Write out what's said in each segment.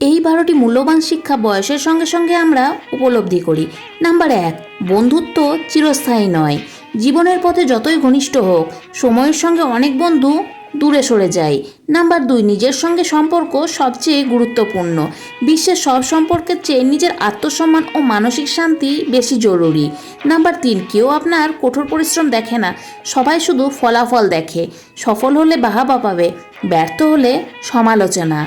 এই বারোটি মূল্যবান শিক্ষা বয়সের সঙ্গে সঙ্গে আমরা উপলব্ধি করি। নাম্বার এক, বন্ধুত্ব চিরস্থায়ী নয়। জীবনের পথে যতই ঘনিষ্ঠ হোক, সময়ের সঙ্গে অনেক বন্ধু দূরে সরে যায়। নাম্বার দুই, নিজের সঙ্গে সম্পর্ক সবচেয়ে গুরুত্বপূর্ণ। বিশ্বের সব সম্পর্কের চেয়ে নিজের আত্মসম্মান ও মানসিক শান্তি বেশি জরুরি। নাম্বার তিন, কেউ আপনার কঠোর পরিশ্রম দেখে না। সবাই শুধু ফলাফল দেখে। সফল হলে বাহাবা পাবে, ব্যর্থ হলে সমালোচনা।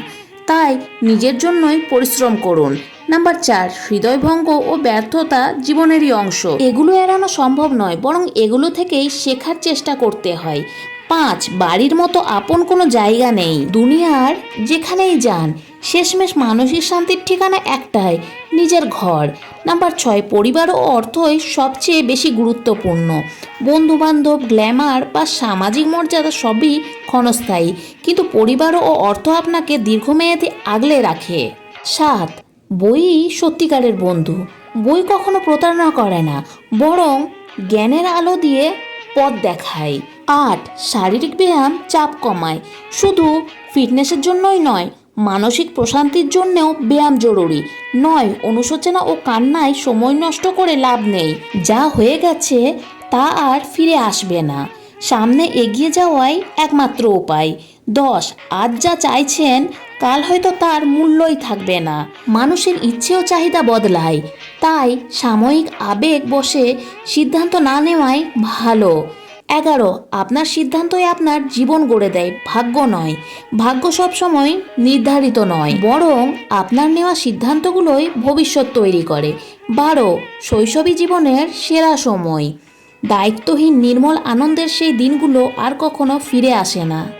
তাই নিজের জন্যই পরিশ্রম করুন। নাম্বার চার, হৃদয়ভঙ্গ ও ব্যর্থতা জীবনেরই অংশ। এগুলো এড়ানো সম্ভব নয়, বরং এগুলো থেকেই শেখার চেষ্টা করতে হয়। পাঁচ বাড়ির মতো আপন কোনো জায়গা নেই। দুনিয়ার যেখানেই যান, শেষমেশ মানসিক শান্তির ঠিকানা একটাই, নিজের ঘর। নাম্বার ছয়, পরিবার ও অর্থই সবচেয়ে বেশি গুরুত্বপূর্ণ। বন্ধুবান্ধব, গ্ল্যামার বা সামাজিক মর্যাদা সবই ক্ষণস্থায়ী, কিন্তু পরিবার ও অর্থ আপনাকে দীর্ঘমেয়াদী আগলে রাখে। সাত, বই সত্যিকারের বন্ধু। বই কখনো প্রতারণা করে না, বরং জ্ঞানের আলো দিয়ে পথ দেখায়। আট, শারীরিক ব্যায়াম চাপ কমায়। শুধু ফিটনেসের জন্যই নয়, মানসিক প্রশান্তির জন্যেও ব্যায়াম জরুরি। নয়, অনুশোচনা ও কান্নায় সময় নষ্ট করে লাভ নেই। যা হয়ে গেছে, তা আর ফিরে আসবে না। সামনে এগিয়ে যাওয়াই একমাত্র উপায়। দশ, আজ যা চাইছেন, কাল হয়তো তার মূল্যই থাকবে না। মানুষের ইচ্ছে ও চাহিদা বদলায়। তাই সাময়িক আবেগ বসে সিদ্ধান্ত না নেওয়াই ভালো। এগারো, আপনার সিদ্ধান্তই আপনার জীবন গড়ে দেয়, ভাগ্য নয়। ভাগ্য সবসময় নির্ধারিত নয়, বরং আপনার নেওয়া সিদ্ধান্তগুলোই ভবিষ্যৎ তৈরি করে। বারো, শৈশবী জীবনের সেরা সময়। দায়িত্বহীন নির্মল আনন্দের সেই দিনগুলো আর কখনো ফিরে আসে না।